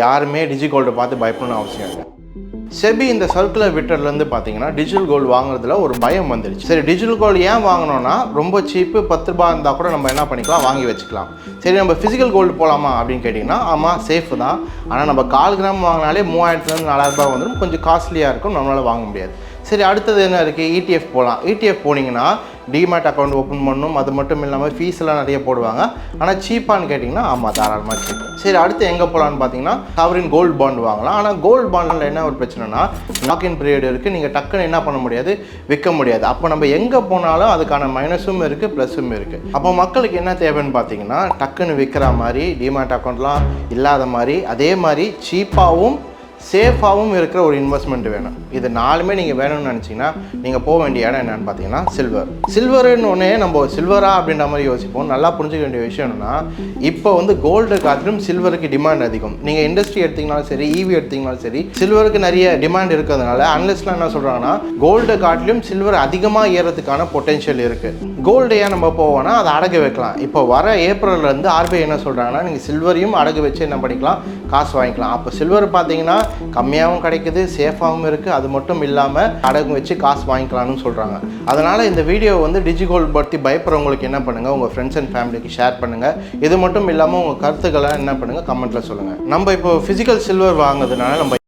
யாருமே டிஜி கோல்டை பார்த்து பயப்படணும்னு அவசியம் இல்லை. செபி இந்த சர்க்குலர் விட்டர்லேருந்து பார்த்தீங்கன்னா டிஜிட்டல் கோல்டு வாங்குறதுல ஒரு பயம் வந்துருச்சு. சரி டிஜிட்டல் கோல்டு ஏன் வாங்கினோன்னா ரொம்ப சீப்பு பத்து ரூபா இருந்தால் கூட நம்ம என்ன பண்ணிக்கலாம் வாங்கி வச்சுக்கலாம். சரி நம்ம ஃபிசிக்கல் கோல்டு போகலாமா அப்படின்னு கேட்டிங்கன்னா ஆமாம் சேஃப் தான். ஆனால் நம்ம கால் கிராம் வாங்கினாலே மூவாயிரத்துலேருந்து நாலாயிரம் ரூபாய் வந்துடும் கொஞ்சம் காஸ்ட்லியாக இருக்கும். நம்மளால் வாங்க முடியாது. சரி அடுத்தது என்ன இருக்குது இடிஎஃப் போகலாம் இடிஎஃப் போனீங்கன்னா டிமேட் அக்கௌண்ட் ஓப்பன் பண்ணணும் அது மட்டும் இல்லாமல் ஃபீஸ் எல்லாம் நிறைய போடுவாங்க. ஆனால் சீப்பான்னு கேட்டிங்கன்னா ஆமாம் தாராளமாக சீப் சரி அடுத்து எங்கே போகலான்னு பார்த்தீங்கன்னா கவரின் கோல்டு பாண்ட் வாங்கலாம். ஆனால் கோல்டு பாண்டில் என்ன ஒரு பிரச்சனைனா லாக்இன் பீரியட் இருக்குது நீங்கள் டக்குன்னு என்ன பண்ண முடியாது? விற்க முடியாது. அப்போ நம்ம எங்கே போனாலும் அதுக்கான மைனஸும் இருக்குது ப்ளஸும் இருக்குது அப்போ மக்களுக்கு என்ன தேவைன்னு பார்த்தீங்கன்னா டக்குன்னு விற்கிற மாதிரி டிமேட் அக்கௌண்ட்லாம் இல்லாத மாதிரி அதே மாதிரி சீப்பாகவும் சேஃபாகவும் இருக்கிற ஒரு இன்வெஸ்ட்மெண்ட் வேணும். இது நாலுமே நீங்கள் வேணும்னு நினச்சிங்கன்னா நீங்கள் போக வேண்டிய இடம் என்னென்னு பார்த்தீங்கன்னா சில்வர் சில்வருன்னு ஒன்றே நம்ம சில்வரா அப்படின்ற மாதிரி யோசிப்போம். நல்லா புரிஞ்சுக்க வேண்டிய விஷயம் என்னன்னா இப்போ வந்து கோல்டு காத்திலும் சில்வருக்கு டிமாண்ட் அதிகம். நீங்கள் இண்டஸ்ட்ரி எடுத்தீங்கனாலும் சரி ஈவி எடுத்தீங்கனாலும் சரி சில்வருக்கு நிறைய டிமாண்ட் இருக்கிறதுனால அன்லெஸ்லாம் என்ன சொல்கிறாங்கன்னா கோல்டு காட்டிலும் சில்வர் அதிகமாக ஏறதுக்கான பொட்டென்ஷியல் இருக்குது கோல்டு ஏன் நம்ம போவோம்னா அதை அடகு வைக்கலாம். இப்போ வர ஏப்ரல்ல இருந்து ஆர்பிஐ என்ன சொல்கிறாங்கன்னா நீங்கள் சில்வரையும் அடகு வச்சு என்ன பண்ணிக்கலாம் காசு வாங்கிக்கலாம். அப்போ சில்வர் பார்த்தீங்கன்னா கம்மியாகவும் கிடைக்குது சேஃபாகவும் இருக்குது அது மட்டும் இல்லாமல் அடகு வச்சு காசு வாங்கிக்கலாம்னு சொல்கிறாங்க அதனால் இந்த வீடியோ வந்து டிஜிகோல் பற்றி பயப்படுறவங்களுக்கு என்ன பண்ணுங்கள் உங்கள் ஃப்ரெண்ட்ஸ் அண்ட் ஃபேமிலிக்கு ஷேர் பண்ணுங்கள் இது மட்டும் இல்லாமல் உங்கள் கருத்துக்களை என்ன பண்ணுங்கள் கமெண்ட்டில் சொல்லுங்கள் நம்ம இப்போ ஃபிசிக்கல் சில்வர் வாங்குறதுனால நம்ம